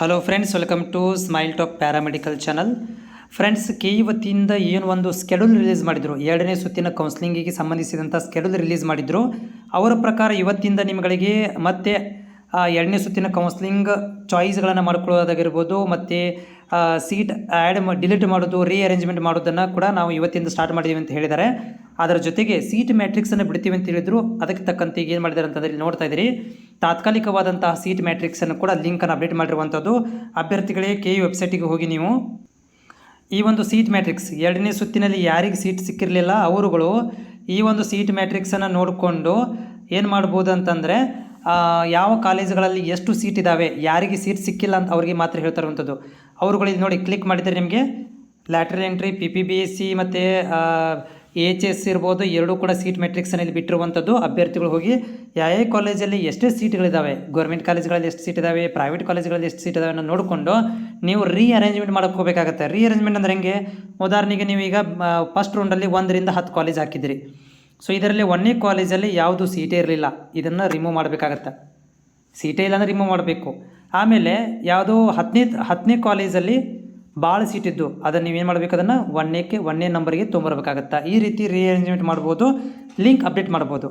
Hello friends welcome to smile top paramedical channel friends K ಇವತ್ತಿಂದ ಏನು ಒಂದು schedule release ಮಾಡಿದರು? ಎರಡನೇ ಸುತ್ತಿನ ಕೌನ್ಸ್ಲಿಂಗಿಗೆ ಸಂಬಂಧಿಸಿದಂಥ ಸ್ಕೆಡ್ಯೂಲ್ ರಿಲೀಸ್ ಮಾಡಿದರು. ಅವರ ಪ್ರಕಾರ ಇವತ್ತಿಂದ ನಿಮಗಳಿಗೆ ಮತ್ತೆ ಎರಡನೇ ಸುತ್ತಿನ ಕೌನ್ಸ್ಲಿಂಗ್ ಚಾಯ್ಸ್ಗಳನ್ನು ಮಾಡ್ಕೊಳ್ಳೋದಾಗಿರ್ಬೋದು, ಮತ್ತು ಸೀಟ್ ಆ್ಯಡ್ ಡಿಲೀಟ್ ಮಾಡೋದು ರೀಅರೇಂಜ್ಮೆಂಟ್ ಮಾಡೋದನ್ನು ಕೂಡ ನಾವು ಇವತ್ತಿಂದ ಸ್ಟಾರ್ಟ್ ಮಾಡಿದ್ದೀವಿ ಅಂತ ಹೇಳಿದ್ದಾರೆ. ಅದರ ಜೊತೆಗೆ ಸೀಟ್ ಮ್ಯಾಟ್ರಿಕ್ಸನ್ನು ಬಿಡ್ತೀವಿ ಅಂತ ಹೇಳಿದರು. ಅದಕ್ಕೆ ತಕ್ಕಂತೆ ಏನು ಮಾಡಿದ್ದಾರೆ ಅಂತಂದರೆ ನೋಡ್ತಾ ಇದ್ದೀರಿ. ತಾತ್ಕಾಲಿಕವಾದಂತಹ ಸೀಟ್ ಮ್ಯಾಟ್ರಿಕ್ಸನ್ನು ಕೂಡ ಲಿಂಕನ್ನು ಅಪ್ಡೇಟ್ ಮಾಡಿರುವಂಥದ್ದು ಅಭ್ಯರ್ಥಿಗಳೇ ಕೆ ಯು ವೆಬ್ಸೈಟಿಗೆ ಹೋಗಿ ನೀವು. ಈ ಒಂದು ಸೀಟ್ ಮ್ಯಾಟ್ರಿಕ್ಸ್ ಎರಡನೇ ಸುತ್ತಿನಲ್ಲಿ ಯಾರಿಗೆ ಸೀಟ್ ಸಿಕ್ಕಿರಲಿಲ್ಲ, ಅವರುಗಳು ಈ ಒಂದು ಸೀಟ್ ಮ್ಯಾಟ್ರಿಕ್ಸನ್ನು ನೋಡಿಕೊಂಡು ಏನು ಮಾಡ್ಬೋದು ಅಂತಂದರೆ ಯಾವ ಕಾಲೇಜುಗಳಲ್ಲಿ ಎಷ್ಟು ಸೀಟ್ ಇದ್ದಾವೆ ಯಾರಿಗೆ ಸೀಟ್ ಸಿಕ್ಕಿಲ್ಲ ಅಂತ ಅವರಿಗೆ ಮಾತ್ರ ಹೇಳ್ತಾರಂಥದ್ದು ಅವರುಗಳಿಗೆ ನೋಡಿ ಕ್ಲಿಕ್ ಮಾಡಿದರೆ ನಿಮಗೆ lateral entry P P B S C ಮತ್ತು ಎಚ್ ಎಸ್ ಇರ್ಬೋದು, ಎರಡೂ ಕೂಡ ಸೀಟ್ ಮೆಟ್ರಿಕ್ಸಲ್ಲಿ ಬಿಟ್ಟಿರುವಂಥದ್ದು ಅಭ್ಯರ್ಥಿಗಳು ಹೋಗಿ ಯಾವ ಯಾವ ಕಾಲೇಜಲ್ಲಿ ಎಷ್ಟೇ ಸೀಟ್ಗಳಿದ್ದಾವೆ ಗೌರ್ಮೆಂಟ್ ಕಾಲೇಜ್ಗಳಲ್ಲಿ ಎಷ್ಟು ಸೀಟ್ ಇದಾವೆ ಪ್ರೈವೇಟ್ ಕಾಲೇಜ್ಗಳಲ್ಲಿ ಎಷ್ಟು ಸೀಟ್ ಇದಾವೆ ಅನ್ನೋ ನೋಡಿಕೊಂಡು ನೀವು ರೀ ಅರೇಂಜ್ಮೆಂಟ್ ಮಾಡ್ಕೋಬೇಕಾಗತ್ತೆ ರೀ ಅರೇಂಜ್ಮೆಂಟ್ ಅಂದ್ರೆ ಹೆಂಗೆ? ಉದಾಹರಣೆಗೆ ನೀವು ಈಗ ಫಸ್ಟ್ ರೌಂಡಲ್ಲಿ ಒಂದರಿಂದ ಹತ್ತು ಕಾಲೇಜ್ ಹಾಕಿದಿರಿ. ಸೊ ಇದರಲ್ಲಿ ಒಂದನೇ ಕಾಲೇಜಲ್ಲಿ ಯಾವುದು ಸೀಟೇ ಇರಲಿಲ್ಲ. ಇದನ್ನು ರಿಮೂವ್ ಮಾಡಬೇಕಾಗತ್ತೆ. ಸೀಟೇ ಇಲ್ಲ ಅಂದರೆ ರಿಮೂವ್ ಮಾಡಬೇಕು. ಆಮೇಲೆ ಯಾವುದೋ ಹತ್ತನೇ ಹತ್ತನೇ ಕಾಲೇಜಲ್ಲಿ ಭಾಳ ಸೀಟ್ ಇದ್ದು, ಅದನ್ನು ನೀವೇನು ಮಾಡಬೇಕು? ಅದನ್ನು ಒನ್ನೇಕ್ಕೆ ಒಂದನೇ ನಂಬರ್ಗೆ ತೊಗೊಂಬರ್ಬೇಕಾಗತ್ತೆ ಈ ರೀತಿ ರೀಅರೇಂಜ್ಮೆಂಟ್ ಮಾಡ್ಬೋದು ಲಿಂಕ್ ಅಪ್ಡೇಟ್ ಮಾಡ್ಬೋದು.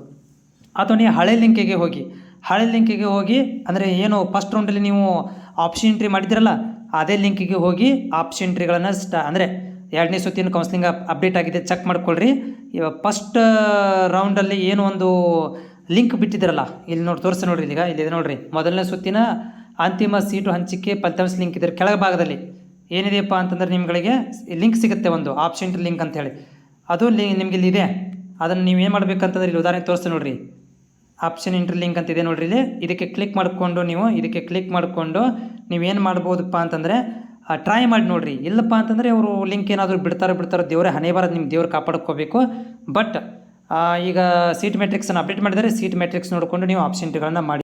ಅಥವಾ ನೀವು ಹಳೆ ಲಿಂಕಿಗೆ ಹೋಗಿ, ಹಳೆ ಲಿಂಕಿಗೆ ಹೋಗಿ, ಅಂದರೆ ಏನು ಫಸ್ಟ್ ರೌಂಡಲ್ಲಿ ನೀವು ಆಪ್ಷನ್ ಎಂಟ್ರಿ ಮಾಡಿದ್ರಲ್ಲ ಅದೇ ಲಿಂಕಿಗೆ ಹೋಗಿ ಆಪ್ಷನ್ ಎಂಟ್ರಿಗಳನ್ನು ಸ್ಟ ಅಂದರೆ ಎರಡನೇ ಸುತ್ತಿನ ಕೌನ್ಸಿಲಿಂಗ್ ಅಪ್ಡೇಟ್ ಆಗಿದೆ ಚೆಕ್ ಮಾಡ್ಕೊಳ್ರಿ. ಇವಾಗ ಫಸ್ಟ್ ರೌಂಡಲ್ಲಿ ಏನು ಒಂದು ಲಿಂಕ್ ಬಿಟ್ಟಿದ್ರಲ್ಲ ಇಲ್ಲಿ ನೋಡಿ, ತೋರಿಸಿ ನೋಡ್ರಿ ಈಗ ಇಲ್ಲಿ ನೋಡ್ರಿ. ಮೊದಲನೇ ಸುತ್ತಿನ ಅಂತಿಮ ಸೀಟು ಹಂಚಿಕೆ ಫಲಿತಾಂಶ ಲಿಂಕ್ ಇದ್ರೆ ಕೆಳಗ ಭಾಗದಲ್ಲಿ ಏನಿದೆಯಪ್ಪ ಅಂತಂದರೆ ನಿಮ್ಗಳಿಗೆ ಲಿಂಕ್ ಸಿಗುತ್ತೆ ಒಂದು ಆಪ್ಷನ್ ಲಿಂಕ್ ಅಂತ ಹೇಳಿ ಅದು ಲಿ ನಿಮ್ಗೆ ಇಲ್ಲಿದೆ ಅದನ್ನು ನೀವು ಏನು ಮಾಡಬೇಕಂತಂದ್ರೆ ಇಲ್ಲಿ ಉದಾಹರಣೆ ತೋರಿಸ್ತೀನಿ ನೋಡಿರಿ. ಆಪ್ಷನ್ ಇಂಟ್ರಿ ಲಿಂಕ್ ಅಂತ ಇದೆ ನೋಡ್ರಿ ಇಲ್ಲಿ. ಇದಕ್ಕೆ ಕ್ಲಿಕ್ ಮಾಡಿಕೊಂಡು ನೀವು, ಇದಕ್ಕೆ ಕ್ಲಿಕ್ ಮಾಡಿಕೊಂಡು ನೀವೇನು ಮಾಡ್ಬೋದಪ್ಪ ಅಂತಂದರೆ ಟ್ರೈ ಮಾಡಿ ನೋಡ್ರಿ. ಇಲ್ಲಪ್ಪ ಅಂತಂದರೆ ಅವರು ಲಿಂಕ್ ಏನಾದರೂ ಬಿಡ್ತಾರೆ ಬಿಡ್ತಾರೋ ದೇವರೇ, ಹಣೆ ಬಾರದು ನಿಮ್ಮ ದೇವ್ರು ಕಾಪಾಡ್ಕೋಬೇಕು. ಬಟ್ ಈಗ ಸೀಟ್ ಮೆಟ್ರಿಕ್ಸನ್ನು ಅಪ್ಡೇಟ್ ಮಾಡಿದರೆ ಸೀಟ್ ಮೆಟ್ರಿಕ್ಸ್ ನೋಡಿಕೊಂಡು ನೀವು ಆಪ್ಷನ್ಗಳನ್ನು ಮಾಡಿ